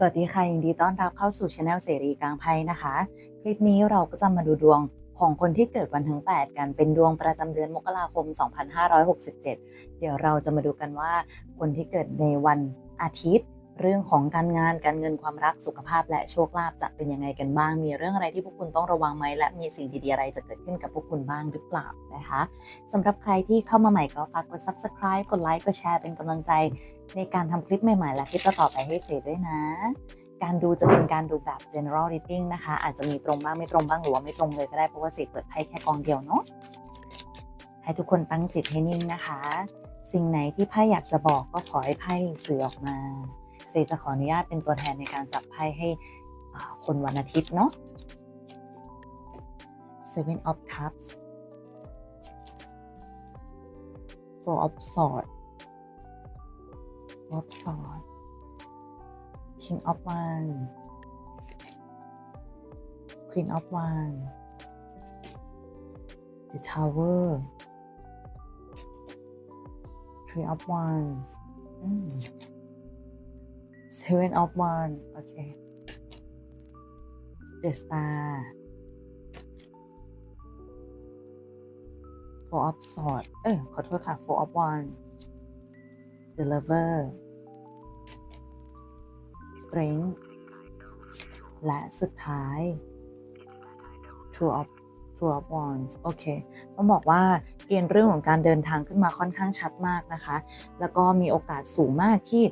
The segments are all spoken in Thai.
สวัสดีค่ะยินดีต้อนรับเข้าสู่ช anel เสรีกลางไพ่นะคะ คลิปนี้เราก็จะมาดูดวงของคนที่เกิดวันทั้ง 8 กันเป็นดวงประจำเดือนมกราคม 2567 เดี๋ยวเราจะมาดูกันว่าคนที่เกิดในวันอาทิตย์ เรื่องของการงานการเงินความรักสุขภาพและโชคลาภจะเป็นยังไงกันบ้าง มีเรื่องอะไรที่พวกคุณต้องระวังไหมและมีสิ่งดีๆอะไรจะเกิดขึ้นกับพวกคุณบ้างหรือเปล่านะคะสำหรับใครที่เข้ามาใหม่ก็ฝากกด subscribe กดไลค์กดแชร์เป็นกำลังใจ ในการทำคลิปใหม่ๆ และคลิปต่อไปให้เสร็จด้วยนะ การดูจะเป็นการดูแบบ general reading นะคะ อาจจะมีตรงบ้างไม่ตรงบ้างหรือว่าไม่ตรงเลยก็ได้เพราะว่าเสกเปิดไพ่แค่กองเดียวเนาะให้ทุกคนตั้งจิตให้นิ่งนะคะ สิ่งไหนที่ไพ่อยากจะบอกก็ขอให้ไพ่สื่อออกมา เซจะขออนุญาตเป็นตัวแทนในการจับไพ่ให้คนวันอาทิตย์เนาะ Seven of Cups Four of Swords Four of Swords King of Wands Queen of Wands The Tower Three of Wands อืม Seven of Wands โอเค The Star Four of Swords เออขอโทษค่ะ Four of Wands The Lover Strength และสุดท้าย True of True of Wands โอเค ต้องบอกว่าเกณฑ์เรื่องของการเดินทางขึ้นมาค่อนข้างชัดมากนะคะ แล้วก็มีโอกาสสูงมากที่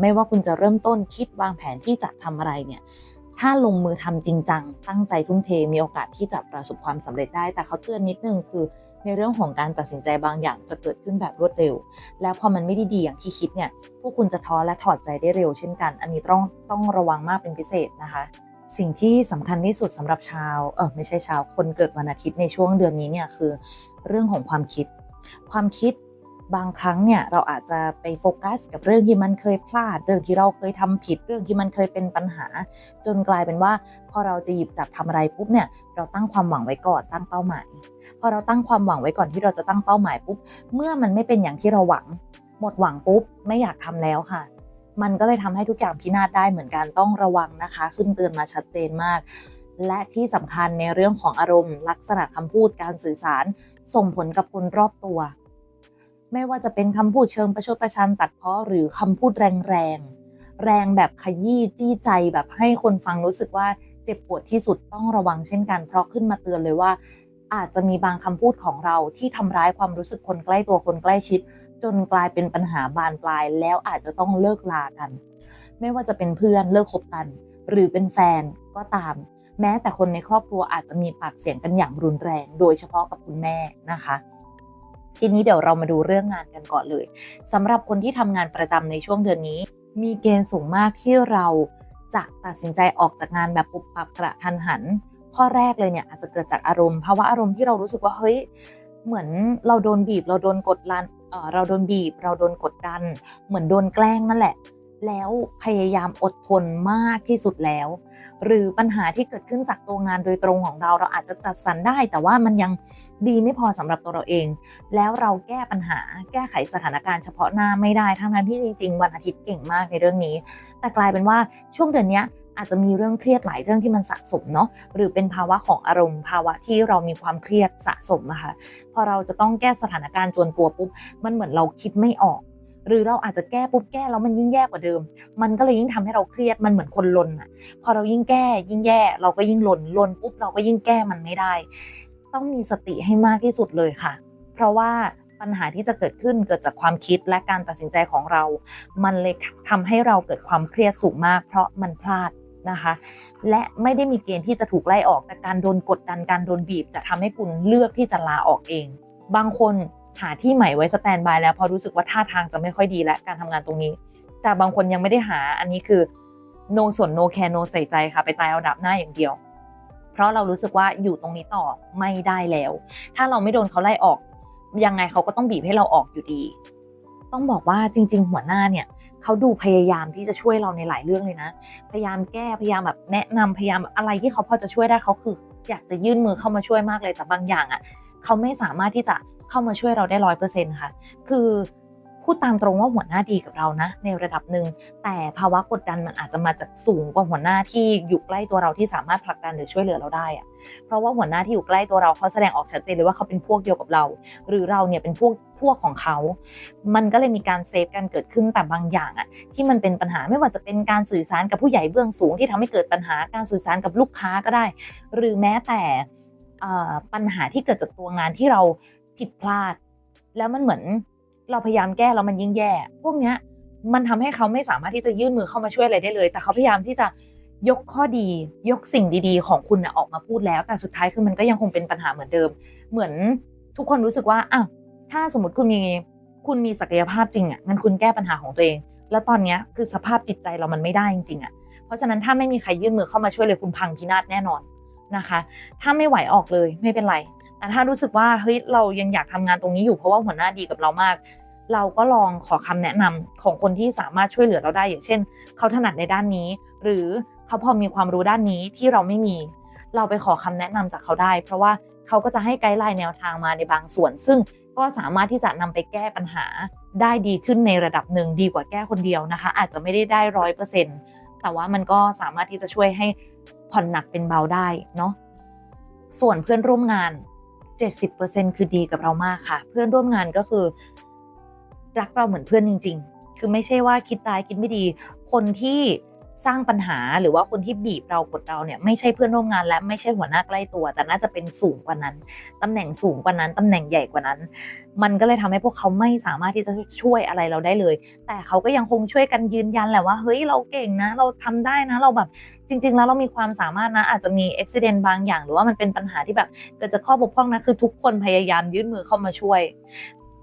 ไม่ว่าคุณจะเริ่มต้นคิดวางแผนที่จะทำอะไรเนี่ยถ้าลงมือทำจริงจัง ตั้งใจทุ่มเท มีโอกาสที่จะประสบความสำเร็จได้ แต่เขาเตือนนิดนึงคือ ในเรื่องของการตัดสินใจบางอย่างจะเกิดขึ้นแบบรวดเร็ว แล้วพอมันไม่ได้ดีอย่างที่คิดเนี่ย พวกคุณจะท้อและถอดใจได้เร็วเช่นกัน อันนี้ต้องต้องระวังมากเป็นพิเศษนะคะ สิ่งที่สำคัญที่สุดสำหรับชาวเออไม่ใช่ชาวคนเกิดวันอาทิตย์ในช่วงเดือนนี้เนี่ยคือเรื่องของความคิด ความคิดบางครั้งเนี่ยเราอาจจะไปโฟกัส กับเรื่องที่มันเคยพลาด เรื่องที่เราเคยทำผิด เรื่องที่มันเคยเป็นปัญหา จนกลายเป็นว่าพอเราจะหยิบจับทำอะไรปุ๊บเนี่ยเราตั้งความหวังไว้ก่อนตั้งเป้าหมาย พอเราตั้งความหวังไว้ก่อนที่เราจะตั้งเป้าหมายปุ๊บเมื่อมันไม่เป็นอย่างที่เราหวัง หมดหวังปุ๊บไม่อยากทำแล้วค่ะ มันก็เลยทำให้ทุกอย่างพินาศได้เหมือนกันต้องระวังนะคะ ขึ้นเตือนมาชัดเจนมาก และที่สำคัญในเรื่องของอารมณ์ ลักษณะคำพูดการสื่อสาร ส่งผลกับคนรอบตัว ไม่ว่าจะเป็นคำพูดเชิงประชดประชันตัดเพ้อหรือคำพูดแรงแรงแรงแบบขยี้จี้ใจแบบให้คนฟังรู้สึกว่าเจ็บปวดที่สุดต้องระวังเช่นกันเพราะขึ้นมาเตือนเลยว่า อาจจะมีบางคำพูดของเราที่ทำร้ายความรู้สึกคนใกล้ตัวคนใกล้ชิด จนกลายเป็นปัญหาบานปลาย แล้วอาจจะต้องเลิกลากัน ไม่ว่าจะเป็นเพื่อนเลิกคบกัน หรือเป็นแฟนก็ตาม แม้แต่คนในครอบครัวอาจจะมีปากเสียงกันอย่างรุนแรง โดยเฉพาะกับคุณแม่นะคะทีนี้เดี๋ยวเรามาดูเรื่องงานกันก่อนเลยสำหรับคนที่ทำงานประจำในช่วงเดือนนี้ มีเกณฑ์สูงมากที่เราจะตัดสินใจออกจากงานแบบปุบปับกระทันหัน ข้อแรกเลยเนี่ยอาจจะเกิดจากอารมณ์ภาวะอารมณ์ที่เรารู้สึกว่าเฮ้ยเหมือนเราโดนบีบ เราโดนกดดันเราโดนบีบ เราโดนกดดัน เหมือนโดนแกล้งนั่นแหละ แล้วพยายามอดทนมากที่สุดแล้ว หรือปัญหาที่เกิดขึ้นจากตัวงานโดยตรงของเราเราอาจจะจัดสรรได้ แต่ว่ามันยังดีไม่พอสำหรับตัวเราเอง แล้วเราแก้ปัญหาแก้ไขสถานการณ์เฉพาะหน้าไม่ได้ทั้งนั้นที่จริงๆ วันอาทิตย์เก่งมากในเรื่องนี้ แต่กลายเป็นว่าช่วงเดือนนี้ อาจจะมีเรื่องเครียดหลายเรื่องที่มันสะสมเนาะหรือเป็นภาวะของอารมณ์ ภาวะที่เรามีความเครียดสะสมอะค่ะพอเราจะต้องแก้สถานการณ์จวนตัวปุ๊บมันเหมือนเราคิดไม่ออก หรือเราอาจจะแก้ปุ๊บแก้แล้วมันยิ่งแย่กว่าเดิม มันก็เลยยิ่งทำให้เราเครียดมันเหมือนคนลนอะพอเรายิ่งแก้ยิ่งแย่ เราก็ยิ่งลนลนปุ๊บเราก็ยิ่งแก้มันไม่ได้ ต้องมีสติให้มากที่สุดเลยค่ะ เพราะว่าปัญหาที่จะเกิดขึ้นเกิดจากความคิดและการตัดสินใจของเรา มันเลยทำให้เราเกิดความเครียดสูงมาก เพราะมันพลาด นะคะ และไม่ได้มีเกณฑ์ที่จะถูกไล่ออกแต่การโดนกดดันการโดนบีบ จะทำให้คุณเลือกที่จะลาออกเอง บางคนหาที่ใหม่ไว้สแตนบายแล้วพอรู้สึกว่าท่าทางจะไม่ค่อยดีและการทำงานตรงนี้ แต่บางคนยังไม่ได้หาอันนี้คือ no ส่วน no care no ใส่ใจค่ะไปตายเอาดับหน้าอย่างเดียว เพราะเรารู้สึกว่าอยู่ตรงนี้ต่อไม่ได้แล้ว ถ้าเราไม่โดนเขาไล่ออก ยังไงเขาก็ต้องบีบให้เราออกอยู่ดี ต้องบอกว่าจริง ๆ หัวหน้าเนี่ย เขาดูพยายามที่จะช่วยเราในหลายเรื่องเลยนะ พยายามแก้พยายามแบบแนะนำพยายามอะไรที่เขาพอจะช่วยได้เขาคือ อยากจะยื่นมือเข้ามาช่วยมากเลยแต่บางอย่างอะเขาไม่สามารถที่จะเข้ามาช่วยเราได้ร้อยเปอร์เซ็นต์ค่ะ คือ พูดตามตรงว่าหัวหน้าดีกับเรานะ ในระดับหนึ่งแต่ภาวะกดดันมันอาจจะมาจากสูงกว่าหัวหน้าที่อยู่ใกล้ตัวเราที่สามารถผลักดันหรือช่วยเหลือเราได้อะเพราะว่าหัวหน้าที่อยู่ใกล้ตัวเราเขาแสดงออกชัดเจนเลยว่าเขาเป็นพวกเดียวกับเรา หรือเราเนี่ยเป็นพวกพวกของเขา มันก็เลยมีการเซฟกันเกิดขึ้นแต่บางอย่างอะที่มันเป็นปัญหาไม่ว่าจะเป็นการสื่อสารกับผู้ใหญ่เบื้องสูงที่ทำให้เกิดปัญหาการสื่อสารกับลูกค้าก็ได้ หรือแม้แต่ปัญหาที่เกิดจากตัวงานที่เราผิดพลาด แล้วมันเหมือน เราพยายามแก้แล้วมันยิ่งแย่ พวกเนี้ยมันทำให้เขาไม่สามารถที่จะยื่นมือเข้ามาช่วยอะไรได้เลย แต่เขาพยายามที่จะยกข้อดียกสิ่งดีๆ ของคุณนะออกมาพูดแล้ว แต่สุดท้ายคือมันก็ยังคงเป็นปัญหาเหมือนเดิม เหมือนทุกคนรู้สึกว่าอ้าวถ้าสมมติคุณมีคุณมีศักยภาพจริงอะงั้นคุณแก้ปัญหาของตัวเอง แล้วตอนเนี้ยคือสภาพจิตใจเรามันไม่ได้จริงๆอะเพราะฉะนั้นถ้าไม่มีใครยื่นมือเข้ามาช่วยเลยคุณพังพินาศแน่นอนนะคะ ถ้าไม่ไหวออกเลยไม่เป็นไรแต่ถ้ารู้สึกว่าเฮ้ยเรายังอยากทำงานตรงนี้อยู่เพราะว่าหัวหน้าดีกับเรามาก เราก็ลองขอคำแนะนำของคนที่สามารถช่วยเหลือเราได้อย่างเช่น เขาถนัดในด้านนี้ หรือเขาพอมีความรู้ด้านนี้ที่เราไม่มี เราไปขอคำแนะนำจากเขาได้ เพราะว่าเขาก็จะให้ไกด์ไลน์แนวทางมาในบางส่วน ซึ่งก็สามารถที่จะนำไปแก้ปัญหาได้ดีขึ้นในระดับหนึ่งดีกว่าแก้คนเดียวนะคะ อาจจะไม่ได้ได้ร้อยเปอร์เซ็นต์แต่ว่ามันก็สามารถที่จะช่วยให้ผ่อนหนักเป็นเบาได้เนาะส่วนเพื่อนร่วมงาน 70%คือดีกับเรามากค่ะ เพื่อนร่วมงานก็คือ รักเราเหมือนเพื่อนจริง ๆ คือไม่ใช่ว่าคิดร้ายคิดไม่ดี คนที่สร้างปัญหาหรือว่าคนที่บีบเรากดเราเนี่ยไม่ใช่เพื่อนร่วมงานและไม่ใช่หัวหน้าใกล้ตัว แต่น่าจะเป็นสูงกว่านั้นตำแหน่งสูงกว่านั้นตำแหน่งใหญ่กว่านั้น มันก็เลยทำให้พวกเขาไม่สามารถที่จะช่วยอะไรเราได้เลย แต่เขาก็ยังคงช่วยกันยืนยันแหละว่าเฮ้ยเราเก่งนะ เราทำได้นะ เราแบบจริง ๆ แล้วเรามีความสามารถนะ อาจจะมีอุบิเหตุบางอย่าง หรือว่ามันเป็นปัญหาที่แบบเกิดจากข้อบกพร่องนะคือทุกคนพยายามยื่นมือเข้ามาช่วย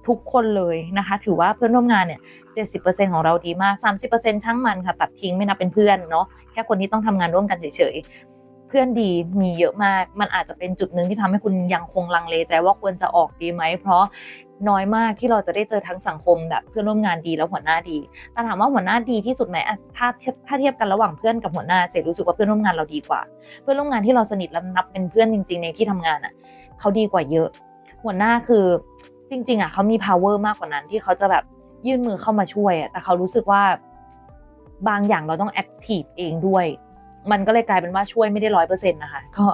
ทุกคนเลยนะคะ ถือว่าเพื่อนร่วมงานเนี่ย70%ของเราดีมาก30%ช่างมันค่ะ ตัดทิ้งไม่นับเป็นเพื่อนเนาะแค่คนที่ต้องทำงานร่วมกันเฉยๆเพื่อนดีมีเยอะมาก มันอาจจะเป็นจุดหนึ่งที่ทำให้คุณยังคงลังเลใจว่าควรจะออกดีไหม เพราะน้อยมากที่เราจะได้เจอทั้งสังคมแบบเพื่อนร่วมงานดีแล้วหัวหน้าดี แต่ถามว่าหัวหน้าดีที่สุดไหมถ้าถ้าเทียบกันระหว่างเพื่อนกับหัวหน้าเสร็จรู้สึกว่าเพื่อนร่วมงานเราดีกว่า เพื่อนร่วมงานที่เราสนิทและนับเป็นเพื่อนจริง ๆ ในที่ทำงานอะเขาดีกว่าเยอะ หัวหน้าคือ จริง ๆอะเขามี power มากกว่านั้น ที่เขาจะแบบยื่นมือเข้ามาช่วยอะแต่เขารู้สึกว่า บางอย่างเราต้อง active เองด้วย มันก็เลยกลายเป็นว่าช่วยไม่ได้ร้อยเปอร์เซ็นต์นะคะก็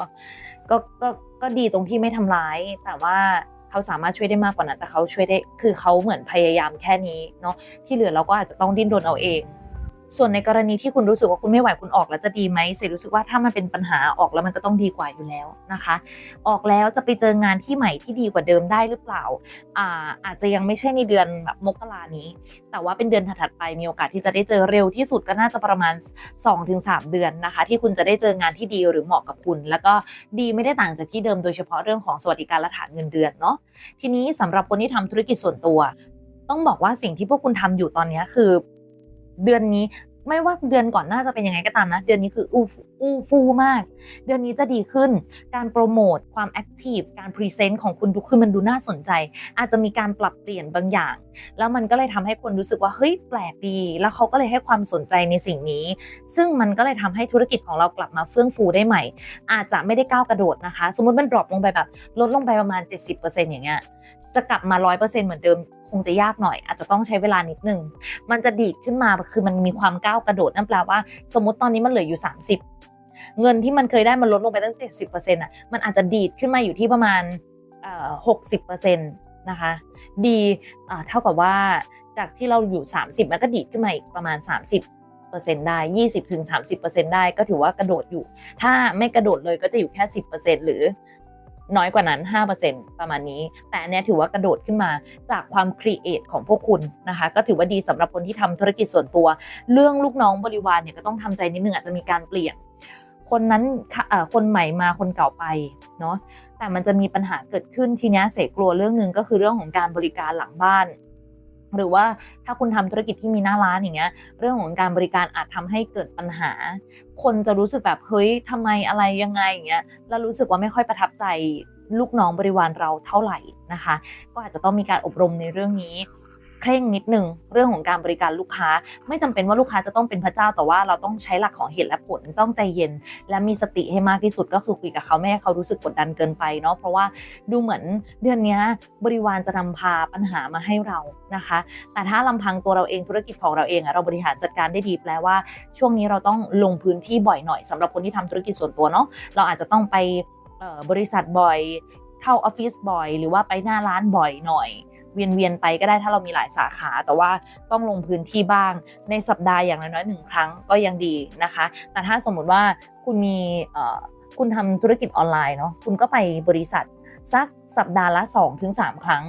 ก็ก็ก็ดีตรงที่ไม่ทำร้าย แต่ว่าเขาสามารถช่วยได้มากกว่านั้น แต่เขาช่วยได้คือเขาเหมือนพยายามแค่นี้เนาะที่เหลือเราก็อาจจะต้องดิ้นรนเอาเอง ส่วนในกรณีที่คุณรู้สึกว่าคุณไม่ไหวคุณออกแล้วจะดีไหมเสรรู้สึกว่าถ้ามันเป็นปัญหาออกแล้วมันก็ต้องดีกว่าอยู่แล้วนะคะ ออกแล้วจะไปเจองานที่ใหม่ที่ดีกว่าเดิมได้หรือเปล่าอ่าอาจจะยังไม่ใช่ในเดือนแบบมกรานี้ แต่ว่าเป็นเดือนถัดๆไปมีโอกาสที่จะได้เจอเร็วที่สุดก็น่าจะประมาณ 2-3 เดือนนะคะ ที่คุณจะได้เจองานที่ดีหรือเหมาะกับคุณ แล้วก็ดีไม่ได้ต่างจากที่เดิมโดยเฉพาะเรื่องของสวัสดิการและฐานเงินเดือนเนาะทีนี้สำหรับคนที่ทำธุรกิจส่วนตัว ต้องบอกว่าสิ่งที่พวกคุณทำอยู่ตอนนี้คือ เดือนนี้ไม่ว่าเดือนก่อนหน้าจะเป็นยังไงก็ตามนะ เดือนนี้คืออูอูฟูมาก เดือนนี้จะดีขึ้น การโปรโมทความแอคทีฟการพรีเซนต์ของคุณดูคือมันดูน่าสนใจ อาจจะมีการปรับเปลี่ยนบางอย่าง แล้วมันก็เลยทำให้คนรู้สึกว่าเฮ้ยแปลกดี แล้วเขาก็เลยให้ความสนใจในสิ่งนี้ ซึ่งมันก็เลยทำให้ธุรกิจของเรากลับมาเฟื่องฟูได้ใหม่ อาจจะไม่ได้ก้าวกระโดดนะคะ สมมติมันดรอปลงไปแบบลดลงไปประมาณ 70%อย่างเงี้ยจะกลับมา 100%เหมือนเดิม คงจะยากหน่อย อาจจะต้องใช้เวลานิดนึง มันจะดีดขึ้นมาคือมันมีความก้าวกระโดดนั่นแปลว่า สมมติตอนนี้มันเหลืออยู่ 30 เงินที่มันเคยได้มันลดลงไปตั้ง 70%อะมันอาจจะดีดขึ้นมาอยู่ที่ประมาณเอ่อ60%นะคะ ดีเท่ากับว่าจากที่เราอยู่ 30 มันก็ดีดขึ้นมาอีกประมาณ 30เปอร์เซ็นต์ได้ 20ถึง30ได้ก็ถือว่ากระโดดอยู่ ถ้าไม่กระโดดเลยก็จะอยู่แค่ 10หรือ น้อยกว่านั้น 5%ประมาณนี้ แต่อันเนี้ยถือว่ากระโดดขึ้นมาจากความครีเอทของพวกคุณนะคะ ก็ถือว่าดีสำหรับคนที่ทำธุรกิจส่วนตัว เรื่องลูกน้องบริวารเนี่ยก็ต้องทำใจนิดนึงอาจจะมีการเปลี่ยน คนนั้นคนใหม่มาคนเก่าไปเนาะแต่มันจะมีปัญหาเกิดขึ้นทีนี้เสกกลัวเรื่องหนึ่งก็คือเรื่องของการบริการหลังบ้าน หรือว่าถ้าคุณทำธุรกิจที่มีหน้าร้านอย่างเงี้ย เรื่องของการบริการอาจทำให้เกิดปัญหา คนจะรู้สึกแบบเฮ้ยทำไมอะไรยังไงอย่างเงี้ยแล้วรู้สึกว่าไม่ค่อยประทับใจลูกน้องบริวารเราเท่าไหร่นะคะ ก็อาจจะต้องมีการอบรมในเรื่องนี้ เคร่งนิดนึงเรื่องของการบริการลูกค้า ไม่จำเป็นว่าลูกค้าจะต้องเป็นพระเจ้า แต่ว่าเราต้องใช้หลักของเหตุและผลต้องใจเย็น และมีสติให้มากที่สุดก็คือคุยกับเขาไม่ให้เขารู้สึกกดดันเกินไปเนาะเพราะว่าดูเหมือนเดือนนี้บริวารจะนำพาปัญหามาให้เรานะคะ แต่ถ้าลำพังตัวเราเองธุรกิจของเราเองอะเราบริหารจัดการได้ดีแปลว่า ช่วงนี้เราต้องลงพื้นที่บ่อยหน่อยสำหรับคนที่ทำธุรกิจส่วนตัวเนาะเราอาจจะต้องไปบริษัทบ่อยเข้าออฟฟิศบ่อย หรือว่าไปหน้าร้านบ่อยหน่อย เวียนๆไปก็ได้ถ้าเรามีหลายสาขา แต่ว่าต้องลงพื้นที่บ้าง ในสัปดาห์อย่างน้อยๆหนึ่งครั้งก็ยังดีนะคะ แต่ถ้าสมมุติว่าคุณมีคุณทำธุรกิจออนไลน์เนาะคุณก็ไปบริษัทสักสัปดาห์ละ 2-3ถึงครั้ง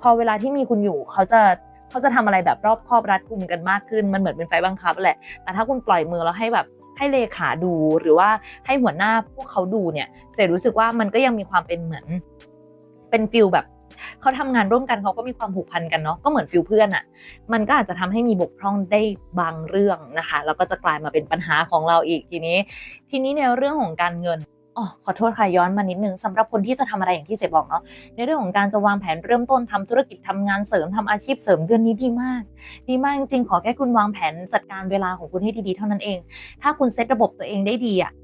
พอเวลาที่มีคุณอยู่เขาจะเขาจะทำอะไรแบบรอบครอบรัดกุมกันมากขึ้น มันเหมือนเป็นไฟบังคับแหละ แต่ถ้าคุณปล่อยมือแล้วให้แบบให้เลขาดูหรือว่าให้หัวหน้าพวกเขาดูเนี่ย เสร็จรู้สึกว่ามันก็ยังมีความเป็นเหมือนเป็นฟิลแบบ เขาทำงานร่วมกันเขาก็มีความผูกพันกันเนาะก็เหมือนฟิลเพื่อนอะ่ะมันก็อาจจะทำให้มีบกพร่องได้บางเรื่องนะคะแล้วก็จะกลายมาเป็นปัญหาของเราอีกทีนี้ ทีนี้ในเรื่องของการเงินอ๋อขอโทษค่ะย้อนมานิดนึงสำหรับคนที่จะทำอะไรอย่างที่เสบอกเนาะในเรื่องของการจะวางแผนเริ่มต้นทำธุรกิจทำงานเสริมทำอาชีพเสริมเดือนนี้ดีมาก ดีมากจริงๆขอแค่คุณวางแผนจัดการเวลาของคุณให้ดีๆเท่านั้นเอง ถ้าคุณเซตระบบตัวเองได้ดีอะทุเอ่อ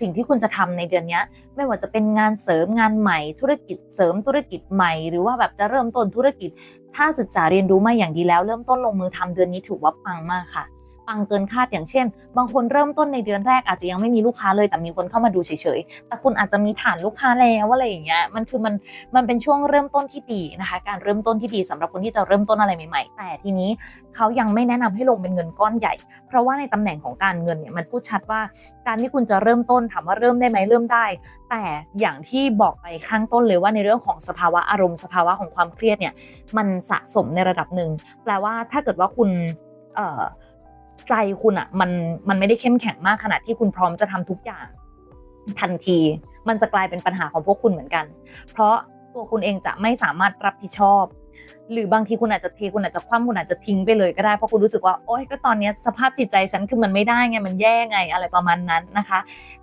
สิ่งที่คุณจะทำในเดือนนี้ไม่ว่าจะเป็นงานเสริมงานใหม่ ธุรกิจเสริมธุรกิจใหม่ หรือว่าแบบจะเริ่มต้นธุรกิจ ถ้าศึกษาเรียนรู้มาอย่างดีแล้ว เริ่มต้นลงมือทำเดือนนี้ถือว่าปังมากค่ะ ปังเกินคาดอย่างเช่น บางคนเริ่มต้นในเดือนแรกอาจจะยังไม่มีลูกค้าเลยแต่มีคนเข้ามาดูเฉยๆ แต่คุณอาจจะมีฐานลูกค้าแล้วอะไรอย่างเงี้ยมันคือมันมันเป็นช่วงเริ่มต้นที่ดีนะคะ การเริ่มต้นที่ดีสำหรับคนที่จะเริ่มต้นอะไรใหม่ๆ แต่ทีนี้เขายังไม่แนะนำให้ลงเป็นเงินก้อนใหญ่ เพราะว่าในตำแหน่งของการเงินเนี่ยมันพูดชัดว่า การที่คุณจะเริ่มต้นถามว่าเริ่มได้ไหมเริ่มได้ แต่อย่างที่บอกไปข้างต้นเลยว่าในเรื่องของสภาวะอารมณ์สภาวะของความเครียดเนี่ยมันสะสมในระดับหนึ่งแปลว่าถ้าเกิดว่าคุณเอ่อ ใจคุณอะ่ะมันมันไม่ได้เข้มแข็งมากขนาดที่คุณพร้อมจะทำทุกอย่าง ทันที มันจะกลายเป็นปัญหาของพวกคุณเหมือนกัน เพราะตัวคุณเองจะไม่สามารถรับผิดชอบ หรือบางทีคุณอาจจะเทคุณอาจจะคว่ำคุณอาจจะทิ้งไปเลยก็ได้เพราะคุณรู้สึกว่าโอ๊ยก็ตอนนี้สภาพจิตใจฉันคือมันไม่ได้ไงมันแย่ไงอะไรประมาณนั้นนะคะ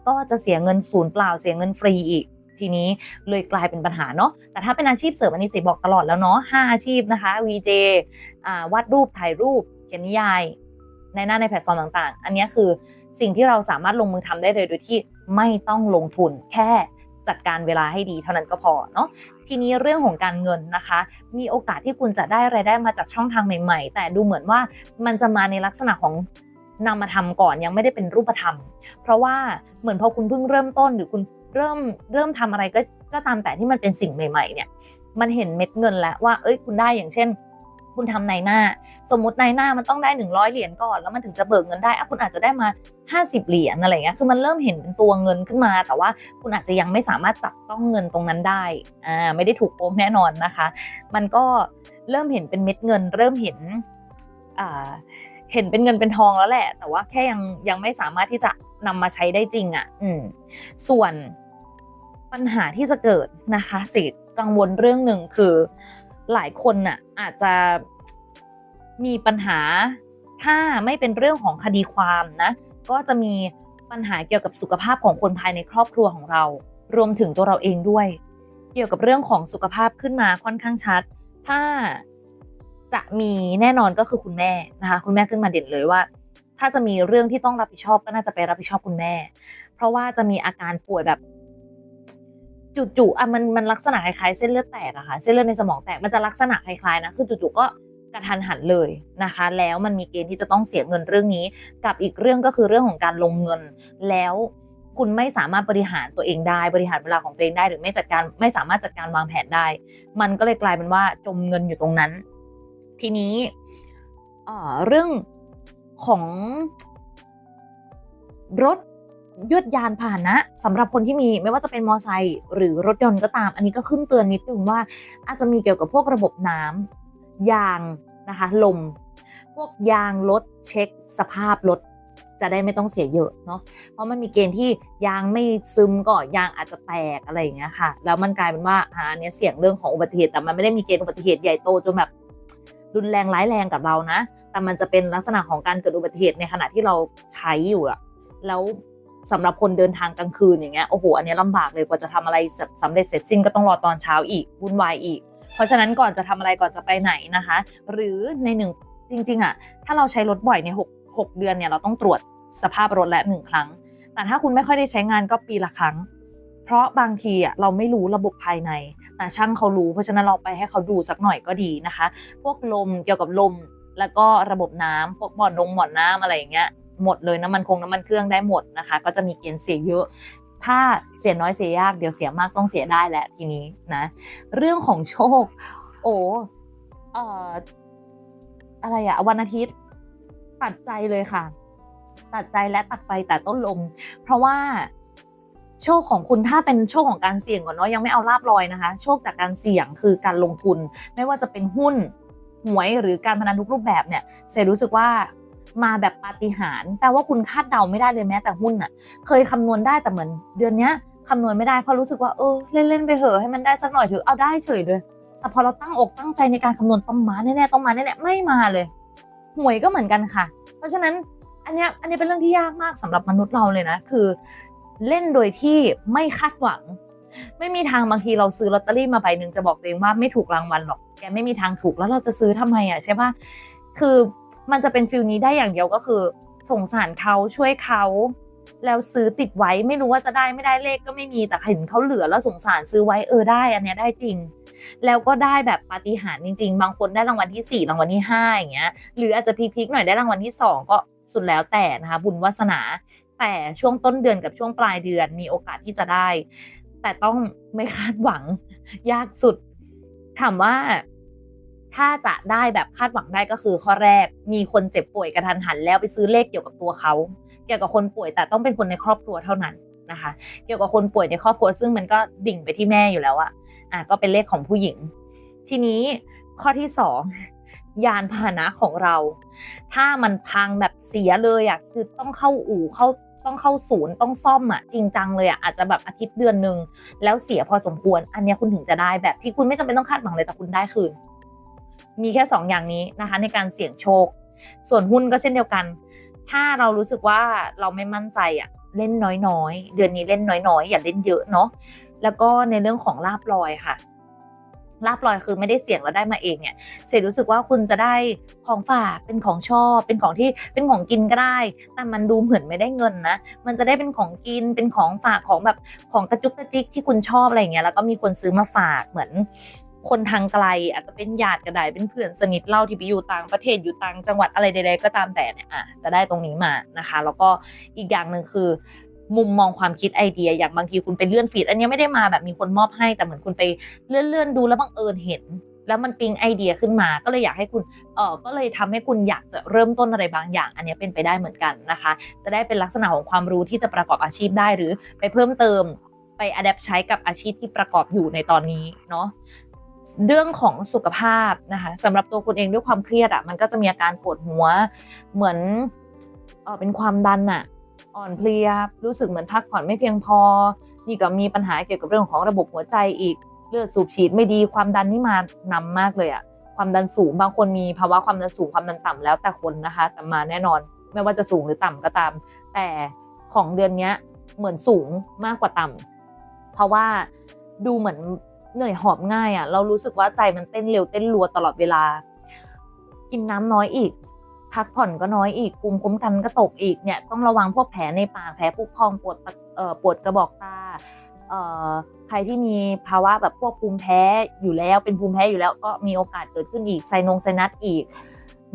ก็จะเสียเงินศูนย์เปล่าเสียเงินฟรีอีกทีนี้เลยกลายเป็นปัญหาเนาะ แต่ถ้าเป็นอาชีพเสริมอันนี้สิบอกตลอดแล้วเนาะห้าอาชีพนะคะ VJ อ่าวาดรูปถ่ายรูปเขียนนิยาย ในหน้าในแพลตฟอร์มต่างๆ อันนี้คือสิ่งที่เราสามารถลงมือทำได้เลยโดยที่ไม่ต้องลงทุนแค่จัดการเวลาให้ดีเท่านั้นก็พอเนาะทีนี้เรื่องของการเงินนะคะ มีโอกาสที่คุณจะได้รายได้มาจากช่องทางใหม่ๆ แต่ดูเหมือนว่ามันจะมาในลักษณะของนำมาทำก่อนยังไม่ได้เป็นรูปธรรม เพราะว่าเหมือนพอคุณเพิ่งเริ่มต้นหรือคุณเริ่มเริ่มทำอะไรก็ก็ตามแต่ที่มันเป็นสิ่งใหม่ ๆ เนี่ย มันเห็นเม็ดเงินแล้วว่า เอ้ยคุณได้อย่างเช่น คุณทำในหน้า สมมติในหน้ามันต้องได้ 100 เหรียญก่อนแล้วมันถึงจะเบิกเงินได้อะคุณอาจจะได้มา 50 เหรียญอะไรเงี้ยคือมันเริ่มเห็นเป็นตัวเงินขึ้นมา แต่ว่าคุณอาจจะยังไม่สามารถจับต้องเงินตรงนั้นได้อ่าไม่ได้ถูกโกงแน่นอนนะคะ มันก็เริ่มเห็นเป็นเม็ดเงิน เริ่มเห็นอ่าเห็นเป็นเงินเป็นทองแล้วแหละ แต่ว่าแค่ยังยังไม่สามารถที่จะนำมาใช้ได้จริงอะ่ะ อืม ส่วนปัญหาที่จะเกิดนะคะสิกังวลเรื่องหนึ่งคือ หลายคนน่ะอาจจะมีปัญหาถ้าไม่เป็นเรื่องของคดีความนะ ก็จะมีปัญหาเกี่ยวกับสุขภาพของคนภายในครอบครัวของเรา รวมถึงตัวเราเองด้วย เกี่ยวกับเรื่องของสุขภาพขึ้นมาค่อนข้างชัด ถ้าจะมีแน่นอนก็คือคุณแม่นะคะคุณแม่ขึ้นมาเด่นเลยว่า ถ้าจะมีเรื่องที่ต้องรับผิดชอบก็น่าจะไปรับผิดชอบคุณแม่ เพราะว่าจะมีอาการป่วยแบบ จู่ๆอะมันมันลักษณะคล้ายๆเส้นเลือดแตกอะค่ะเส้นเลือดในสมองแตกมันจะลักษณะคล้ายๆนะคือจู่ๆก็กระทันหันเลยนะคะ แล้วมันมีเกณฑ์ที่จะต้องเสียเงินเรื่องนี้ กับอีกเรื่องก็คือเรื่องของการลงเงิน แล้วคุณไม่สามารถบริหารตัวเองได้บริหารเวลาของตัวเองได้ หรือไม่จัดการไม่สามารถจัดการวางแผนได้ มันก็เลยกลายเป็นว่าจมเงินอยู่ตรงนั้น ทีนี้เอ่อเรื่องของรถ ยวดยานพาหนะสำหรับคนที่มีไม่ว่าจะเป็นมอเตอร์ไซค์หรือรถยนต์ก็ตาม อันนี้ก็ขึ้นเตือนนิดนึงว่า อาจจะมีเกี่ยวกับพวกระบบน้ำยางนะคะลม พวกยางรถเช็คสภาพรถจะได้ไม่ต้องเสียเยอะเนาะ เพราะมันมีเกณฑ์ที่ยางไม่ซึมก็ยางอาจจะแตกอะไรอย่างเงี้ยค่ะ แล้วมันกลายเป็นว่าหาเนี้ยเสี่ยงเรื่องของอุบัติเหตุ แต่มันไม่ได้มีเกณฑ์อุบัติเหตุใหญ่โตจนแบบรุนแรงร้ายแรงกับเรานะ แต่มันจะเป็นลักษณะของการเกิดอุบัติเหตุในขณะที่เราใช้อยู่อะแล้ว สำหรับคนเดินทางกลางคืนอย่างเงี้ยโอ้โหอันนี้ลำบากเลยกว่าจะทำอะไรสำเร็จเสร็จสิ้นก็ต้องรอตอนเช้าอีกวุ่นวายอีก เพราะฉะนั้นก่อนจะทำอะไรก่อนจะไปไหนนะคะ หรือในหนึ่งจริงๆอะถ้าเราใช้รถบ่อยในหกหกเดือนเนี่ยเราต้องตรวจสภาพรถและหนึ่งครั้ง แต่ถ้าคุณไม่ค่อยได้ใช้งานก็ปีละครั้ง เพราะบางทีอะเราไม่รู้ระบบภายใน แต่ช่างเขารู้เพราะฉะนั้นเราไปให้เขาดูสักหน่อยก็ดีนะคะ พวกลมเกี่ยวกับลม แล้วก็ระบบน้ำพวกบ่อนงบ่อนน้ำอะไรอย่างเงี้ย หมดเลยน้ำมันคงน้ำมันเครื่องได้หมดนะคะ ก็จะมีเกณฑ์เสียเยอะ ถ้าเสียน้อยเสียยากเดี๋ยวเสียมากต้องเสียได้แหละทีนี้นะ เรื่องของโชค โอ้เอ่ออะไรอะวันอาทิตย์ตัดใจเลยค่ะ ตัดใจและตัดไฟแต่ต้นลม เพราะว่าโชคของคุณถ้าเป็นโชคของการเสี่ยงก่อนเนาะยังไม่เอาลาบลอยนะคะ โชคจากการเสี่ยงคือการลงทุน ไม่ว่าจะเป็นหุ้นหวยหรือการพนันทุกรูปแบบเนี่ยเซรู้สึกว่า มาแบบปาฏิหาริย์แต่ว่าคุณคาดเดาไม่ได้เลยแม้แต่หุ้นน่ะ เคยคำนวณได้แต่เหมือนเดือนเนี้ยคำนวณไม่ได้เพราะรู้สึกว่าเออเล่นๆไปเหอะให้มันได้สักหน่อยเถอะเอาได้เฉยเลยแต่พอเราตั้งอกตั้งใจในการคำนวณต้องมาแน่ๆต้องมาแน่ๆไม่มาเลยหวยก็เหมือนกันค่ะ เพราะฉะนั้นอันเนี้ยอันนี้เป็นเรื่องที่ยากมากสำหรับมนุษย์เราเลยนะคือ เล่นโดยที่ไม่คาดหวัง ไม่มีทางบางทีเราซื้อลอตเตอรี่มาใบหนึ่งจะบอกตัวเองว่าไม่ถูกรางวัลหรอกแกไม่มีทางถูกแล้วเราจะซื้อทำไมอะใช่ปะคือ มันจะเป็นฟิลนี้ได้อย่างเดียวก็คือ สงสารเขาช่วยเขาแล้วซื้อติดไว้ไม่รู้ว่าจะได้ไม่ได้เลขก็ไม่มีแต่เห็นเขาเหลือแล้วสงสารซื้อไว้เออได้ อันเนี้ยได้จริง แล้วก็ได้แบบปาฏิหาริย์จริง ๆ บางคนได้รางวัลที่สี่รางวัลที่ห้าอย่างเงี้ยหรืออาจจะพีคๆหน่อยได้รางวัลที่สองก็สุดแล้วแต่นะคะบุญวาสนา แต่ช่วงต้นเดือนกับช่วงปลายเดือนมีโอกาสที่จะได้ แต่ต้องไม่คาดหวังยากสุดถามว่า ถ้าจะได้แบบคาดหวังได้ก็คือข้อแรก มีคนเจ็บป่วยกระทันหัน แล้วไปซื้อเลขเกี่ยวกับตัวเขาเกี่ยวกับคนป่วยแต่ต้องเป็นคนในครอบครัวเท่านั้นนะคะ เกี่ยวกับคนป่วยในครอบครัวซึ่งมันก็ดิ่งไปที่แม่อยู่แล้วอะอะก็เป็นเลขของผู้หญิง ทีนี้ข้อที่สองยานพาหนะของเรา ถ้ามันพังแบบเสียเลยอะคือต้องเข้าอู่เข้าต้องเข้าศูนย์ต้องซ่อมอะจริงจังเลยอะอาจจะแบบอาทิตย์เดือนหนึ่งแล้วเสียพอสมควร อันนี้คุณถึงจะได้แบบที่คุณไม่จำเป็นต้องคาดหวังเลยแต่คุณได้คืน มีแค่สองอย่างนี้นะคะ ในการเสี่ยงโชค ส่วนหุ้นก็เช่นเดียวกัน ถ้าเรารู้สึกว่าเราไม่มั่นใจอะเล่นน้อยๆ เดือนนี้เล่นน้อยๆ อย่าเล่นเยอะเนาะแล้วก็ในเรื่องของลาบลอยค่ะลาบลอยคือไม่ได้เสี่ยงแล้วได้มาเองเนี่ยเสร็จรู้สึกว่าคุณจะได้ของฝากเป็นของชอบ เป็นของที่เป็นของกินก็ได้ แต่มันดูเหมือนไม่ได้เงินนะ มันจะได้เป็นของกินเป็นของฝากของแบบของกระจุกกระจิกที่คุณชอบอะไรเงี้ยแล้วก็มีคนซื้อมาฝากเหมือน คนทางไกล อาจจะเป็นญาติก็ได้เป็นเพื่อนสนิทเล่าที่ไปอยู่ต่างประเทศอยู่ต่างจังหวัดอะไรใดๆก็ตามแต่เนี่ยอะจะได้ตรงนี้มานะคะ แล้วก็อีกอย่างหนึ่งคือ มุมมองความคิดไอเดีย อย่างบางทีคุณไปเลื่อนฟีด อันนี้ไม่ได้มาแบบมีคนมอบให้แต่เหมือนคุณไปเลื่อนเลื่อนๆดูแล้วบังเอิญเห็นแล้วมันปิ๊งไอเดียขึ้นมาก็เลยอยากให้คุณเออก็เลยทำให้คุณอยากจะเริ่มต้นอะไรบางอย่าง อันนี้เป็นไปได้เหมือนกันนะคะ จะได้เป็นลักษณะของความรู้ที่จะประกอบอาชีพได้หรือไปเพิ่มเติมไปอัดแอปใช้กับอาชีพที่ประกอบอยู่ในตอนนี้เนาะ เรื่องของสุขภาพนะคะสำหรับตัวคุณเองด้วยความเครียดอะ่ะมันก็จะมีอาการปวดหัว เหมือนเออเป็นความดันอะ่ะอ่อนเพลียรู้สึกเหมือนพักผ่อนไม่เพียงพอ นี่ก็มีปัญหาเกี่ยวกับเรื่องของระบบหัวใจอีกเลือดสูบฉีดไม่ดีความดันนี่มานำมากเลยอะความดันสูงบางคนมีภาวะความดันสูงความดันต่ำแล้วแต่คนนะคะแต่มาแน่นอนไม่ว่าจะสูงหรือต่ำก็ตาม แต่ของเดือนนี้เหมือนสูงมากกว่าต่ำเพราะว่าดูเหมือน เหนื่อยหอบง่ายอะเรารู้สึกว่าใจมันเต้นเร็วเต้นรัวตลอดเวลา กินน้ำน้อยอีก พักผ่อนก็น้อยอีกภูมิคุ้มกันก็ตกอีกเนี่ยต้องระวังพวกแผลในปากแผลผุพองปวดเอ่อปวดกระบอกตาเอ่อใครที่มีภาวะแบบพวกภูมิแพ้อยู่แล้วเป็นภูมิแพ้อยู่แล้วก็มีโอกาสเกิดขึ้นอีกไซนงไซนัสอีก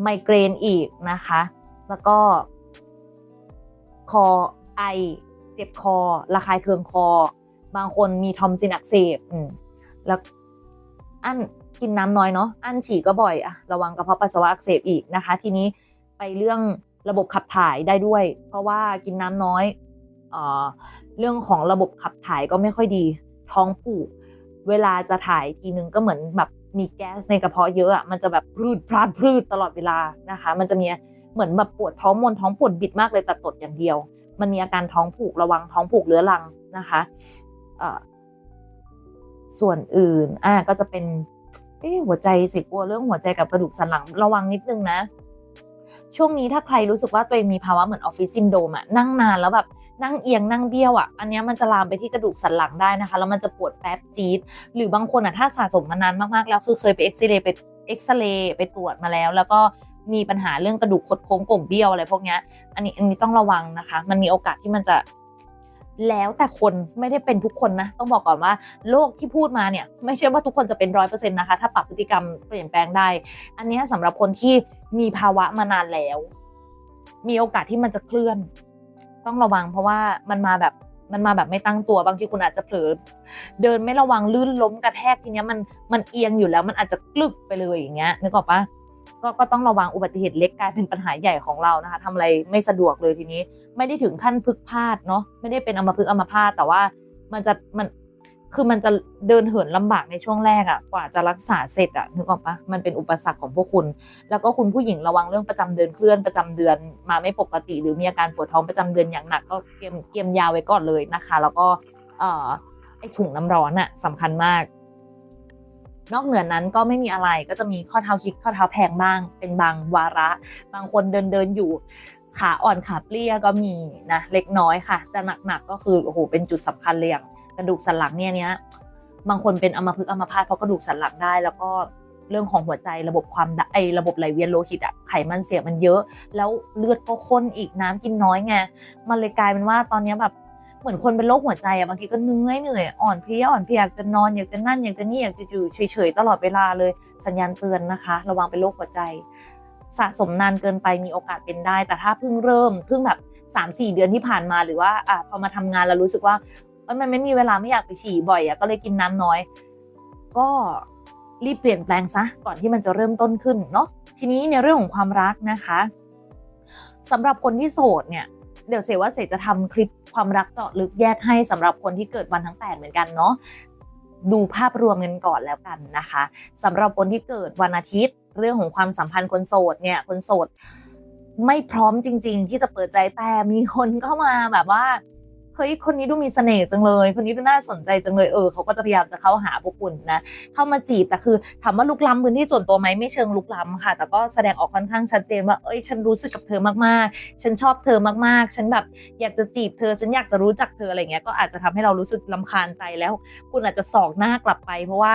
ไมเกรนอีกนะคะ แล้วก็ คอไอ เจ็บคอ ระคายเคืองคอ บางคนมีทอมซินอักเสบอืม แล้วอันกินน้ำน้อยเนาะอั้นฉี่ก็บ่อยอะระวังกระเพาะปัสสาวะอักเสบอีกนะคะ ทีนี้ไปเรื่องระบบขับถ่ายได้ด้วย เพราะว่ากินน้ำน้อยเออเรื่องของระบบขับถ่ายก็ไม่ค่อยดีท้องผูก เวลาจะถ่ายทีนึงก็เหมือนแบบมีแก๊สในกระเพาะเยอะอะมันจะแบบพรืดพลาดพรืดตลอดเวลานะคะ มันจะมีเหมือนแบบปวดท้องมนท้องปวดบิดมากเลยแต่ตดอย่างเดียว มันมีอาการท้องผูกระวังท้องผูกเรื้อรังนะคะ ส่วนอื่นอะก็จะเป็นเอ๊หัวใจสิกลัวเรื่องหัวใจกับกระดูกสันหลังระวังนิดนึงนะ ช่วงนี้ถ้าใครรู้สึกว่าตัวเองมีภาวะเหมือนออฟฟิศซินโดมอะนั่งนานแล้วแบบนั่งเอียงนั่งเบี้ยวอะอันนี้มันจะลามไปที่กระดูกสันหลังได้นะคะแล้วมันจะปวดแป๊บจี๊ดหรือบางคนอะถ้าสะสมมานานมากๆแล้วคือเคยไปเอ็กซเรย์ไปเอ็กซเรย์ไปตรวจมาแล้ว แล้วก็มีปัญหาเรื่องกระดูกคดโค้งก่งเบี้ยวอะไรพวกนี้อันนี้อันนี้ต้องระวังนะคะ มันมีโอกาสที่มันจะ แล้วแต่คนไม่ได้เป็นทุกคนนะ ต้องบอกก่อนว่าโรคที่พูดมาเนี่ยไม่ใช่ว่าทุกคนจะเป็นร้อยเปอร์เซ็นต์นะคะ ถ้าปรับพฤติกรรมเปลี่ยนแปลงได้ อันนี้ยสำหรับคนที่มีภาวะมานานแล้ว มีโอกาสที่มันจะเคลื่อน ต้องระวังเพราะว่ามันมาแบบมันมาแบบไม่ตั้งตัวบางทีคุณอาจจะเผลอเดินไม่ระวังลื่นล้มกระแทกทีเนี้ยมันมันเอียงอยู่แล้ว มันอาจจะกลึกไปเลยอย่างเงี้ยนึกออกปะ ก็ก็ต้องระวังอุบัติเหตุเล็กกลายเป็นปัญหาใหญ่ของเรานะคะทำอะไรไม่สะดวกเลยทีนี้ ไม่ได้ถึงขั้นพึกพลาดเนาะไม่ได้เป็นอัมพฤกษ์อัมพาตแต่ว่ามันจะมันคือมันจะเดินเหินลำบากในช่วงแรกอะกว่าจะรักษาเสร็จอะนึกออกปะมันเป็นอุปสรรคของพวกคุณ แล้วก็คุณผู้หญิงระวังเรื่องประจำเดือนเคลื่อนประจำเดือนมาไม่ปกติ หรือมีอาการปวดท้องประจำเดือนอย่างหนัก ก็เตรียมเตรียมยาไว้ก่อนเลยนะคะ แล้วก็เอ่อไอถุงน้ำร้อนอะสำคัญมาก นอกเหนือนั้นก็ไม่มีอะไรก็จะมีข้อเท้าคิดข้อเท้าแพงบ้าง เป็นบางวาระ บางคนเดินเดินอยู่ขาอ่อนขาเปรี้ยก็มีนะเล็กน้อยค่ะ จะหนักๆก็คือโอ้โหเป็นจุดสำคัญเลยอย่างกระดูกสันหลังเนี่ยเนี้ยบางคนเป็นอัมพฤกษ์อัมพาตเพราะกระดูกสันหลังได้ แล้วก็เรื่องของหัวใจระบบความไอระบบไหลเวียนโลหิตอะไขมันเสียมันเยอะ แล้วเลือดก็ข้นอีกน้ำกินน้อยไงมันเลยกลายเป็นว่าตอนเนี้ยแบบ เหมือนคนเป็นโรคหัวใจอะบางทีก็เหนื่อยเหนื่อยอ่อนเพลียอ่อนเพลียอยากจะนอนอยากจะนั่นอยากจะนี่อยากจะอยู่เฉยๆตลอดเวลาเลยสัญญาณเตือนนะคะ ระวังเป็นโรคหัวใจ สะสมนานเกินไปมีโอกาสเป็นได้ แต่ถ้าเพิ่งเริ่มเพิ่งแบบ3าสี่เดือนที่ผ่านมาหรือว่าอะพอมาทำงานแล้วรู้สึกว่ามันไม่มีเวลาไม่อยากไปฉี่บ่อยอะก็เลยกินน้ำน้อย ก็รีบเปลี่ยนแปลงซะก่อนที่มันจะเริ่มต้นขึ้นเนาะทีนี้ในเรื่องของความรักนะคะสำหรับคนที่โสดเนี่ย เดี๋ยวเสว่าเสจะทำคลิปความรักเจาะลึกแยกให้สำหรับคนที่เกิดวันทั้ง 8 เหมือนกันเนาะดูภาพรวมกันก่อนแล้วกันนะคะสำหรับคนที่เกิดวันอาทิตย์ เรื่องของความสัมพันธ์คนโสดเนี่ยคนโสดไม่พร้อมจริง ๆ ที่จะเปิดใจแต่มีคนเข้ามาแบบว่า เฮ้ยคนนี้ดูมีเสน่ห์จังเลย คนนี้ดูน่าสนใจจังเลยเออเขาก็จะพยายามจะเข้าหาพวกคุณนะเข้ามาจีบแต่คือถามว่าลุกล้ำพื้นที่ส่วนตัวไหมไม่เชิงลุกล้ำค่ะ แต่ก็แสดงออกค่อนข้างชัดเจนว่าเอ้ยฉันรู้สึกกับเธอมากๆ ฉันชอบเธอมากๆ ฉันแบบอยากจะจีบเธอฉันอยากจะรู้จักเธออะไรเงี้ยก็อาจจะทำให้เรารู้สึกลำคาญใจแล้ว คุณอาจจะสอกหน้ากลับไป เพราะว่า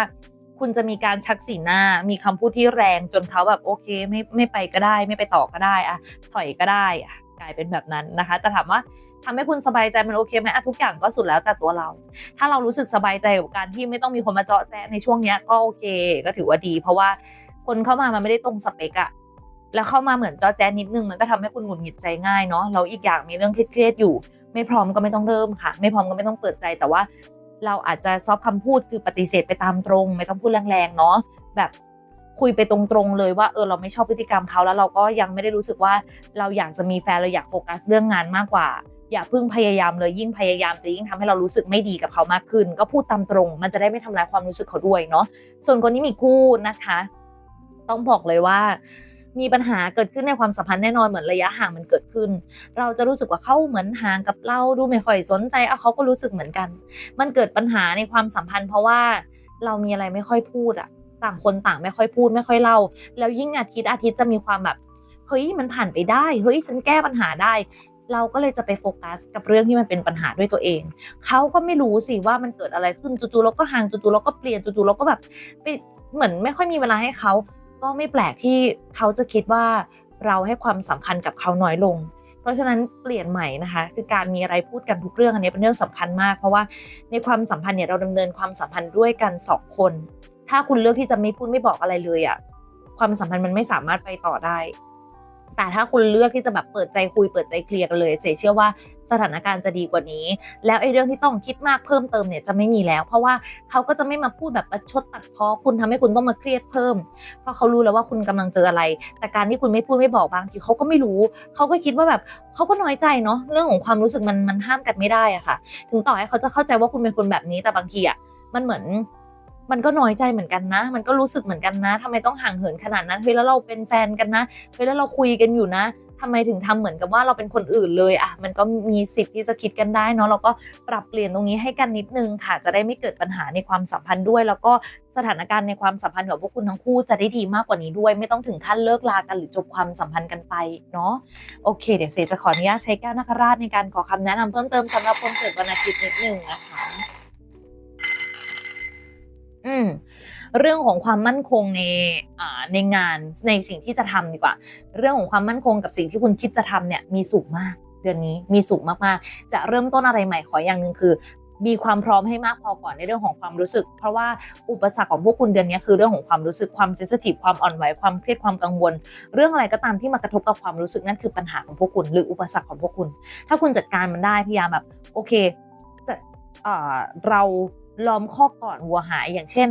คุณจะมีการชักสีหน้า มีคำพูดที่แรงจนเขาแบบโอเคไม่ไม่ไปก็ได้ ไม่ไปต่อก็ได้อะถอยก็ได้อะกลายเป็นแบบนั้นนะคะแต่ถามว่า ทำให้คุณสบายใจมันโอเคไหมทุกอย่างก็สุดแล้วแต่ตัวเรา ถ้าเรารู้สึกสบายใจกับการที่ไม่ต้องมีคนมาเจาะแจ๊ในช่วงเนี้ยก็โอเค ก็ถือว่าดี เพราะว่าคนเข้ามามันไม่ได้ตรงสเปกอะแล้วเข้ามาเหมือนเจาะแจ๊นิดนึงมันก็ทำให้คุณหงุดหงิดใจง่ายเนาะเราอีกอย่างมีเรื่องเครียดอยู่ ไม่พร้อมก็ไม่ต้องเริ่มค่ะ ไม่พร้อมก็ไม่ต้องเปิดใจแต่ว่า เราอาจจะซอฟคำพูดคือปฏิเสธไปตามตรง ไม่ต้องพูดแรงๆเนาะแบบคุยไปตรงๆเลยว่าเออเราไม่ชอบพฤติกรรมเขาแล้วเราก็ยังไม่ได้รู้สึกว่าเราอยากจะมีแฟนเราอยากโฟกัสเรื่องงานมากกว่า อย่าเพิ่งพยายามเลยยิ่งพยายามจะยิ่งทำให้เรารู้สึกไม่ดีกับเขามากขึ้น ก็พูดตามตรง มันจะได้ไม่ทำร้ายความรู้สึกเขาด้วยเนาะส่วนคนที่มีคู่นะคะ ต้องบอกเลยว่า มีปัญหาเกิดขึ้นในความสัมพันธ์แน่นอนเหมือนระยะห่างมันเกิดขึ้น เราจะรู้สึกว่าเขาเหมือนห่างกับเราดูไม่ค่อยสนใจเอาเขาก็รู้สึกเหมือนกัน มันเกิดปัญหาในความสัมพันธ์ เพราะว่าเรามีอะไรไม่ค่อยพูดอะต่างคนต่างไม่ค่อยพูดไม่ค่อยเล่า แล้วยิ่งอาทิตย์อาทิตย์จะมีความแบบเฮ้ยมันผ่านไปได้ เฮ้ยฉันแก้ปัญหาได้ เราก็เลยจะไปโฟกัสกับเรื่องที่มันเป็นปัญหาด้วยตัวเอง เขาก็ไม่รู้สิว่ามันเกิดอะไรขึ้นจู่ๆเราก็ห่างจู่ๆเราก็เปลี่ยนจู่ๆเราก็แบบไปเหมือนไม่ค่อยมีเวลาให้เขา ก็ไม่แปลกที่เขาจะคิดว่าเราให้ความสำคัญกับเขาน้อยลง เพราะฉะนั้นเปลี่ยนใหม่นะคะ คือการมีอะไรพูดกันทุกเรื่องอันนี้เป็นเรื่องสำคัญมาก เพราะว่าในความสัมพันธ์เนี่ยเราดำเนินความสัมพันธ์ด้วยกันสองคน ถ้าคุณเลือกที่จะไม่พูดไม่บอกอะไรเลยอะความสัมพันธ์มันไม่สามารถไปต่อได้ แต่ถ้าคุณเลือกที่จะแบบเปิดใจคุยเปิดใจเคลียร์กันเลยเสเชื่อว่าสถานการณ์จะดีกว่านี้ แล้วไอ้เรื่องที่ต้องคิดมากเพิ่มเติมเนี่ยจะไม่มีแล้ว เพราะว่าเขาก็จะไม่มาพูดแบบประชดตัดพ้อคุณทำให้คุณต้องมาเครียดเพิ่ม เพราะเขารู้แล้วว่าคุณกำลังเจออะไร แต่การที่คุณไม่พูดไม่บอกบางทีเขาก็ไม่รู้ เขาก็คิดว่าแบบเขาก็น้อยใจเนาะเรื่องของความรู้สึกมันมันห้ามกันไม่ได้อะค่ะ ถึงต่อให้เขาจะเข้าใจว่าคุณเป็นคนแบบนี้แต่บางทีอะมันเหมือน มันก็น้อยใจเหมือนกันนะ มันก็รู้สึกเหมือนกันนะทำไมต้องห่างเหินขนาดนั้นเฮ้ยแล้วเราเป็นแฟนกันนะเฮ้ยแล้วเราคุยกันอยู่นะทำไมถึงทำเหมือนกับว่าเราเป็นคนอื่นเลยอะมันก็มีสิทธิ์ที่จะคิดกันได้เนาะเราก็ปรับเปลี่ยนตรงนี้ให้กันนิดนึงค่ะ จะได้ไม่เกิดปัญหาในความสัมพันธ์ด้วย แล้วก็สถานการณ์ในความสัมพันธ์ของพวกคุณทั้งคู่จะได้ดีมากกว่านี้ด้วย ไม่ต้องถึงขั้นเลิกลากันหรือจบความสัมพันธ์กันไปเนาะโอเค เดี๋ยวเซจะขออนุญาตใช้แก้วนาคราชในการขอคำแนะนำเพิ่มเติมสำหรับคนเกิดวันอาทิตย์นิดนึงนะคะ อืมเรื่องของความมั่นคงในในงานในสิ่งที่จะทำดีกว่า เรื่องของความมั่นคงกับสิ่งที่คุณคิดจะทำเนี่ยมีสูงมาก เดือนนี้มีสูงมากๆ จะเริ่มต้นอะไรใหม่ขออย่างหนึ่งคือ มีความพร้อมให้มากพอก่อนในเรื่องของความรู้สึก เพราะว่าอุปสรรคของพวกคุณเดือนนี้คือเรื่องของความรู้สึกความเซนซิทีฟความอ่อนไหวความเครียดความกังวล เรื่องอะไรก็ตามที่มากระทบกับความรู้สึกนั่นคือปัญหาของพวกคุณ หรืออุปสรรคของพวกคุณ ถ้าคุณจัดการมันได้พยายามแบบโอเคจะเเรา ล้อมข้อก่อนวัวหายอย่างเช่น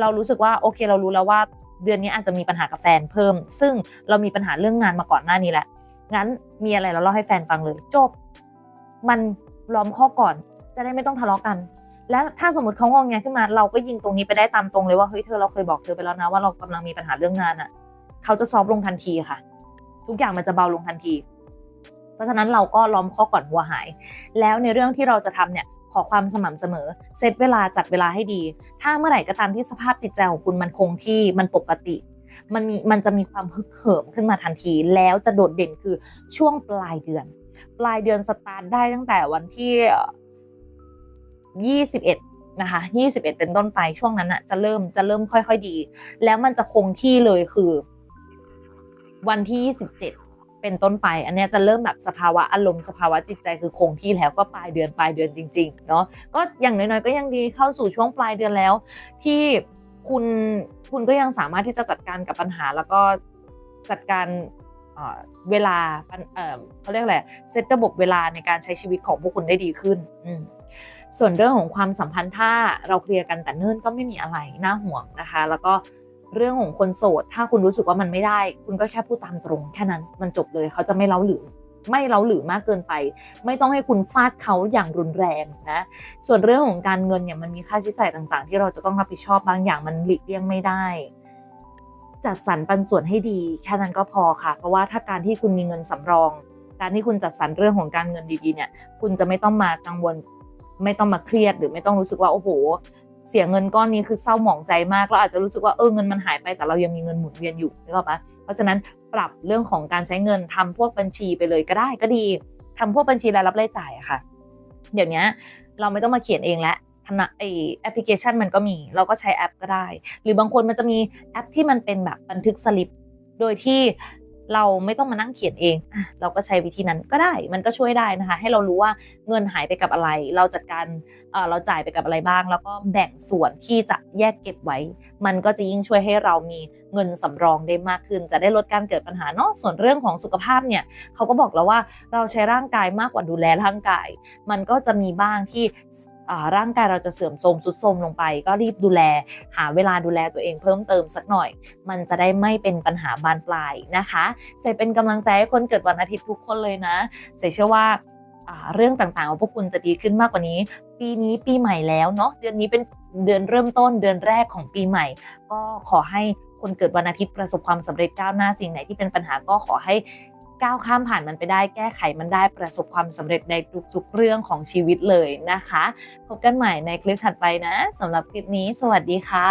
เรารู้สึกว่าโอเคเรารู้แล้วว่าเดือนนี้อาจจะมีปัญหากับแฟนเพิ่ม ซึ่งเรามีปัญหาเรื่องงานมาก่อนหน้านี้แหละงั้นมีอะไรเราเล่าให้แฟนฟังเลยจบ มันล้อมข้อก่อนจะได้ไม่ต้องทะเลาะกัน แล้วถ้าสมมติเขางองแงขึ้นมา เราก็ยิงตรงนี้ไปได้ตามตรงเลยว่าเฮ้ยเธอเราเคยบอกเธอไปแล้วนะว่าเรากำลังมีปัญหาเรื่องงานอะ เขาจะซอฟลงทันทีค่ะ ทุกอย่างมันจะเบาลงทันที เพราะฉะนั้นเราก็ล้อมข้อก่อนหัวหาย แล้วในเรื่องที่เราจะทำเนี่ย ขอความสม่ำเสมอ เซตเวลาจัดเวลาให้ดี ถ้าเมื่อไหร่ก็ตามที่สภาพจิตใจของคุณมันคงที่มันปกติ มันมีมันจะมีความฮึกเหิมขึ้นมาทันที แล้วจะโดดเด่นคือช่วงปลายเดือน ปลายเดือนสตาร์ทได้ตั้งแต่วันที่ 21นะคะ21 เป็นต้นไปช่วงนั้นอะจะเริ่มจะเริ่มค่อย ๆ ดี แล้วมันจะคงที่เลยคือ วันที่ 27 เป็นต้นไป อันนี้จะเริ่มแบบสภาวะอารมณ์สภาวะจิตใจคือคงที่แล้วก็ปลายเดือนปลายเดือนจริงๆเนาะก็อย่างน้อยๆก็ยังดีเข้าสู่ช่วงปลายเดือนแล้ว ที่คุณคุณก็ยังสามารถที่จะจัดการกับปัญหาแล้วก็จัดการเอ่อเวลาเอ่อเขาเรียกอะไรเซตระบบเวลาในการใช้ชีวิตของพวกคุณได้ดีขึ้น ส่วนเรื่องของความสัมพันธ์ถ้าเราเคลียร์กันแต่เนิ่นก็ไม่มีอะไรน่าห่วงนะคะ แล้วก็ เรื่องของคนโสด ถ้าคุณรู้สึกว่ามันไม่ได้ คุณก็แค่พูดตามตรงแค่นั้นมันจบเลยเขาจะไม่เล้าหรือไม่เล้าหรือมากเกินไป ไม่ต้องให้คุณฟาดเขาอย่างรุนแรงนะ ส่วนเรื่องของการเงินเนี่ยมันมีค่าใช้จ่ายต่างๆ ที่เราจะต้องรับผิดชอบบางอย่างมันหลีกเลี่ยงไม่ได้ จัดสรรปันส่วนให้ดีแค่นั้นก็พอค่ะ เพราะว่าถ้าการที่คุณมีเงินสำรอง การที่คุณจัดสรรเรื่องของการเงินดีๆเนี่ย คุณจะไม่ต้องมากังวล ไม่ต้องมาเครียดหรือไม่ต้องรู้สึกว่าโอ้โห เสียเงินก้อนนี้คือเศร้าหมองใจมากเราอาจจะรู้สึกว่าเออเงินมันหายไปแต่เรายังมีเงินหมุนเวียนอยู่นึกออกปะเพราะฉะนั้นปรับเรื่องของการใช้เงินทำพวกบัญชีไปเลยก็ได้ก็ดีทำพวกบัญชีรายรับรายจ่ายอะค่ะ เดี๋ยวนี้เราไม่ต้องมาเขียนเองแล้วธนาไอแอปพลิเคชันมันก็มี เราก็ใช้แอปก็ได้ หรือบางคนมันจะมีแอปที่มันเป็นแบบบันทึกสลิป โดยที่ เราไม่ต้องมานั่งเขียนเอง เราก็ใช้วิธีนั้นก็ได้ มันก็ช่วยได้นะคะ ให้เรารู้ว่าเงินหายไปกับอะไร เราจัดการเอ่อเราจ่ายไปกับอะไรบ้าง แล้วก็แบ่งส่วนที่จะแยกเก็บไว้ มันก็จะยิ่งช่วยให้เรามีเงินสำรองได้มากขึ้น จะได้ลดการเกิดปัญหาเนาะ ส่วนเรื่องของสุขภาพเนี่ยเขาก็บอกแล้วว่าเราใช้ร่างกายมากกว่าดูแลร่างกาย มันก็จะมีบ้างที่ ร่างกายเราจะเสื่อมโทรมสุดโทรมลงไป ก็รีบดูแล หาเวลาดูแลตัวเองเพิ่มเติมสักหน่อย มันจะได้ไม่เป็นปัญหาบานปลายนะคะใส่เป็นกำลังใจให้คนเกิดวันอาทิตย์ทุกคนเลยนะใส่เชื่อว่าเรื่องต่างๆของพวกคุณจะดีขึ้นมากกว่านี้ ปีนี้ปีใหม่แล้วเนาะเดือนนี้เป็นเดือนเริ่มต้นเดือนแรกของปีใหม่ ก็ขอให้คนเกิดวันอาทิตย์ประสบความสำเร็จก้าวหน้าสิ่งไหนที่เป็นปัญหาก็ขอให้ ก้าวข้ามผ่านมันไปได้แก้ไขมันได้ประสบความสำเร็จในทุกๆเรื่องของชีวิตเลยนะคะ พบกันใหม่ในคลิปถัดไปนะ สำหรับคลิปนี้ สวัสดีค่ะ